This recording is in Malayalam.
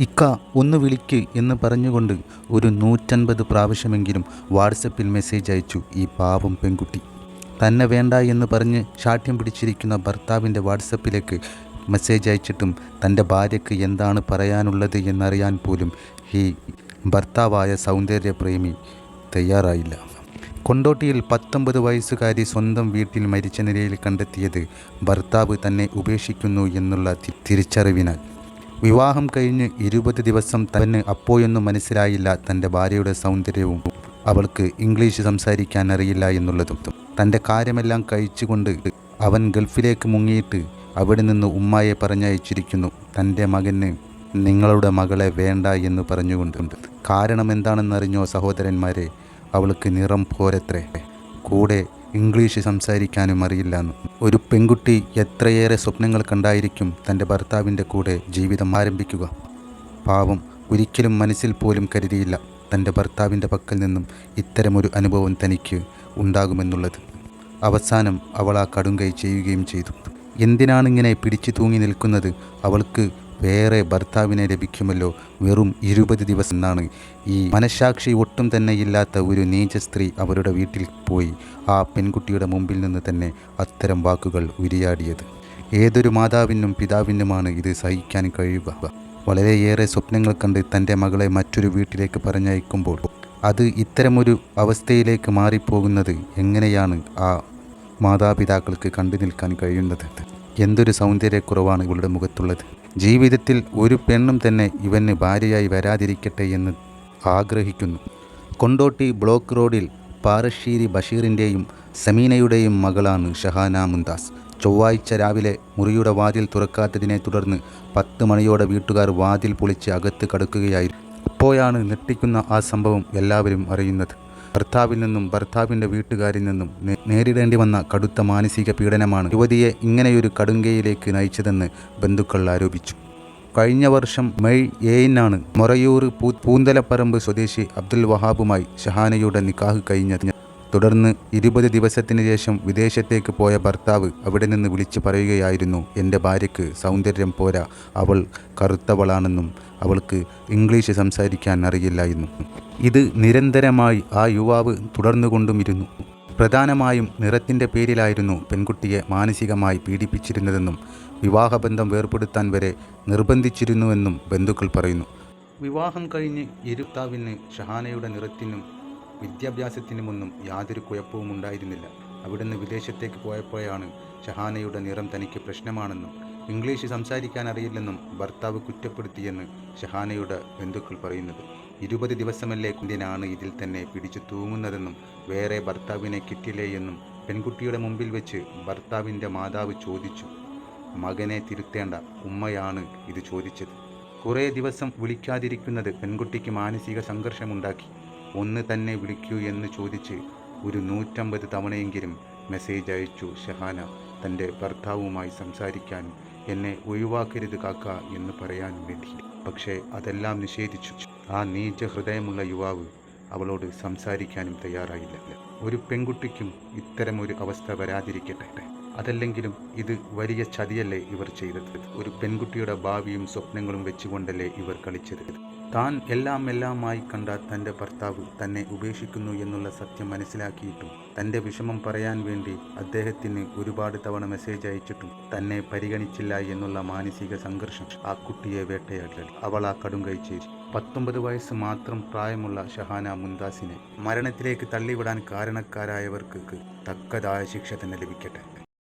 ഇക്ക ഒന്ന് വിളിക്ക് എന്ന് പറഞ്ഞുകൊണ്ട് ഒരു നൂറ്റൻപത് പ്രാവശ്യമെങ്കിലും വാട്സപ്പിൽ മെസ്സേജ് അയച്ചു ഈ പാവം പെൺകുട്ടി. തന്നെ വേണ്ട എന്ന് പറഞ്ഞ് ശാഠ്യം പിടിച്ചിരിക്കുന്ന ഭർത്താവിന്റെ വാട്സപ്പിലേക്ക് മെസ്സേജ് അയച്ചിട്ടും തന്റെ ഭാര്യയ്ക്ക് എന്താണ് പറയാനുള്ളത് എന്നറിയാൻ പോലും ഈ ഭർത്താവായ സൗന്ദര്യപ്രേമി തയ്യാറായില്ല. കൊണ്ടോട്ടിയിൽ പത്തൊമ്പത് വയസ്സുകാരി സ്വന്തം വീട്ടിൽ മരിച്ച നിലയിൽ കണ്ടെത്തിയത് ഭർത്താവ് തന്നെ ഉപേക്ഷിക്കുന്നു എന്നുള്ള തിരിച്ചറിവിനാൽ. വിവാഹം കഴിഞ്ഞ് ഇരുപത് ദിവസം തന്നെ അപ്പോയൊന്നും മനസ്സിലായില്ല തന്റെ ഭാര്യയുടെ സൗന്ദര്യവും. അവൾക്ക് ഇംഗ്ലീഷ് സംസാരിക്കാൻ അറിയില്ല എന്നുള്ളതും. തന്റെ കാര്യമെല്ലാം കഴിച്ചുകൊണ്ട് അവൻ ഗൾഫിലേക്ക് മുങ്ങിയിട്ട് അവിടെ നിന്ന് ഉമ്മായെ പറഞ്ഞയച്ചിരിക്കുന്നു. തന്റെ മകന് നിങ്ങളുടെ മകളെ വേണ്ട എന്ന് പറഞ്ഞുകൊണ്ടുണ്ട് കാരണം എന്താണെന്നറിഞ്ഞോ സഹോദരന്മാരെ? അവൾക്ക് നിറം പോരത്രേ. കൂടെ ഇംഗ്ലീഷ് സംസാരിക്കാനും അറിയില്ലെന്ന് ഒരു പെൺകുട്ടി എത്രയേറെ സ്വപ്നങ്ങൾ കണ്ടായിരിക്കും തന്റെ ഭർത്താവിന്റെ കൂടെ ജീവിതം ആരംഭിക്കുക. പാവം ഒരിക്കലും മനസ്സിൽ പോലും കരുതിയില്ല തന്റെ ഭർത്താവിന്റെ പക്കൽ നിന്നും ഇത്തരമൊരു അനുഭവം തനിക്ക് ഉണ്ടാകുമെന്നുള്ളത്. അവസാനം അവൾ ആ കടുങ്കൈ ചെയ്യുകയും ചെയ്തു. എന്തിനാണിങ്ങനെ പിടിച്ചു തൂങ്ങി നിൽക്കുന്നത്? അവൾക്ക് വേറെ ഭർത്താവിനെ ലഭിക്കുമല്ലോ? വെറും ഇരുപത് ദിവസം എന്നാണ്. ഈ മനഃസാക്ഷി ഒട്ടും തന്നെ ഇല്ലാത്ത ഒരു നീച സ്ത്രീ അവരുടെ വീട്ടിൽ പോയി ആ പെൺകുട്ടിയുടെ മുമ്പിൽ നിന്ന് തന്നെ അത്തരം വാക്കുകൾ ഉരിയാടിയത്. ഏതൊരു മാതാവിനും പിതാവിനുമാണ് ഇത് സഹിക്കാൻ കഴിയുക. വളരെയേറെ സ്വപ്നങ്ങൾ കണ്ട് തന്റെ മകളെ മറ്റൊരു വീട്ടിലേക്ക് പറഞ്ഞയക്കുമ്പോൾ അത് ഇത്തരമൊരു അവസ്ഥയിലേക്ക് മാറിപ്പോകുന്നത് എങ്ങനെയാണ് ആ മാതാപിതാക്കൾക്ക് കണ്ടു നിൽക്കാൻ കഴിയുന്നത്? എന്തൊരു സൗന്ദര്യക്കുറവാണ് ഇവളുടെ മുഖത്തുള്ളത്. ജീവിതത്തിൽ ഒരു പെണ്ണും തന്നെ ഇവന് ഭാര്യയായി വരാതിരിക്കട്ടെ എന്ന് ആഗ്രഹിക്കുന്നു. കൊണ്ടോട്ടി ബ്ലോക്ക് റോഡിൽ പാറശ്ശേരി ബഷീറിന്റെയും സമീനയുടെയും മകളാണ് ഷഹാന മുന്താസ് ചൊവ്വാഴ്ച രാവിലെ മുറിയുടെ വാതിൽ തുറക്കാത്തതിനെ തുടർന്ന് പത്ത് മണിയോടെ വീട്ടുകാർ വാതിൽ പൊളിച്ച് അകത്ത് കടക്കുകയായിരുന്നു. അപ്പോഴാണ് നെട്ടിക്കുന്ന ആ സംഭവം എല്ലാവരും അറിയുന്നത്. ഭർത്താവിൽ നിന്നും ഭർത്താവിന്റെ വീട്ടുകാരിൽ നിന്നും നേരിടേണ്ടി വന്ന കടുത്ത മാനസിക പീഡനമാണ് യുവതിയെ ഇങ്ങനെയൊരു കടുങ്കയിലേക്ക് നയിച്ചതെന്ന് ബന്ധുക്കൾ ആരോപിച്ചു. കഴിഞ്ഞ വർഷം മെയ് ഏഴിനാണ് മൊറയൂർ പൂ പൂന്തലപ്പറമ്പ് സ്വദേശി അബ്ദുൽ വഹാബുമായി ഷഹാനയുടെ നിക്കാഹ് കഴിഞ്ഞത്. തുടർന്ന് ഇരുപത് ദിവസത്തിന് ശേഷം വിദേശത്തേക്ക് പോയ ഭർത്താവ് അവിടെ നിന്ന് വിളിച്ചു പറയുകയായിരുന്നു എന്റെ ഭാര്യയ്ക്ക് സൗന്ദര്യം പോരാ അവൾ കറുത്തവളാണെന്നും അവൾക്ക് ഇംഗ്ലീഷ് സംസാരിക്കാൻ അറിയില്ല എന്നും. ഇത് നിരന്തരമായി ആ യുവാവ് തുടർന്നുകൊണ്ടുമിരുന്നു. പ്രധാനമായും നിറത്തിന്റെ പേരിലായിരുന്നു പെൺകുട്ടിയെ മാനസികമായി പീഡിപ്പിച്ചിരുന്നതെന്നും വിവാഹബന്ധം വേർപെടുത്താൻ വരെ നിർബന്ധിച്ചിരുന്നുവെന്നും ബന്ധുക്കൾ പറയുന്നു. വിവാഹം കഴിഞ്ഞ് ഇരുത്താവിന് ഷഹാനയുടെ നിറത്തിനും വിദ്യാഭ്യാസത്തിനുമൊന്നും യാതൊരു കുഴപ്പവും ഉണ്ടായിരുന്നില്ല. അവിടുന്ന് വിദേശത്തേക്ക് പോയപ്പോഴാണ് ഷഹാനയുടെ നിറം തനിക്ക് പ്രശ്നമാണെന്നും ഇംഗ്ലീഷ് സംസാരിക്കാൻ അറിയില്ലെന്നും ഭർത്താവ് കുറ്റപ്പെടുത്തിയെന്ന് ഷഹാനയുടെ ബന്ധുക്കൾ പറയുന്നത്. ഇരുപത് ദിവസമല്ലേ കുന്തിനാണ് ഇതിൽ തന്നെ പിടിച്ചു തൂങ്ങുന്നതെന്നും വേറെ ഭർത്താവിനെ കിട്ടില്ലേ എന്നും പെൺകുട്ടിയുടെ മുമ്പിൽ വെച്ച് ഭർത്താവിന്റെ മാതാവ് ചോദിച്ചു. മകനെ തിരുത്തേണ്ട ഉമ്മയാണ് ഇത് ചോദിച്ചത്. കുറേ ദിവസം വിളിക്കാതിരിക്കുന്നത് പെൺകുട്ടിക്ക് മാനസിക സംഘർഷമുണ്ടാക്കി. ഒന്ന് തന്നെ വിളിക്കൂ എന്ന് ചോദിച്ച് ഒരു നൂറ്റമ്പത് തവണയെങ്കിലും മെസ്സേജ് അയച്ചു ഷഹാന തന്റെ ഭർത്താവുമായി സംസാരിക്കാൻ എന്നെ ഒഴിവാക്കരുത് കാക്ക എന്ന് പറയാൻ വേണ്ടി. പക്ഷേ അതെല്ലാം നിഷേധിച്ചു. ആ നീച ഹൃദയമുള്ള യുവാവ് അവളോട് സംസാരിക്കാനും തയ്യാറായില്ല. ഒരു പെൺകുട്ടിക്കും ഇത്തരമൊരു അവസ്ഥ വരാതിരിക്കട്ടെ. അതല്ലെങ്കിലും ഇത് വലിയ ചതിയല്ലേ ഇവർ ചെയ്തത്? ഒരു പെൺകുട്ടിയുടെ ഭാവിയും സ്വപ്നങ്ങളും വെച്ചുകൊണ്ടല്ലേ ഇവർ കളിച്ചത്? താൻ എല്ലാം എല്ലാമായി കണ്ട തന്റെ ഭർത്താവ് തന്നെ ഉപേക്ഷിക്കുന്നു എന്നുള്ള സത്യം മനസ്സിലാക്കിയിട്ടും തന്റെ വിഷമം പറയാൻ വേണ്ടി അദ്ദേഹത്തിന് ഒരുപാട് തവണ മെസ്സേജ് അയച്ചിട്ടും തന്നെ പരിഗണിച്ചില്ല എന്നുള്ള മാനസിക സംഘർഷം ആ കുട്ടിയെ വേട്ടയാടി. അവൾ ആ കടും കഴിച്ചേരി പത്തൊമ്പത് വയസ്സ് മാത്രം പ്രായമുള്ള ഷഹാന മുന്താസിനെ മരണത്തിലേക്ക് തള്ളിവിടാൻ കാരണക്കാരായവർക്ക് തക്കതായ ശിക്ഷ തന്നെ ലഭിക്കട്ടെ.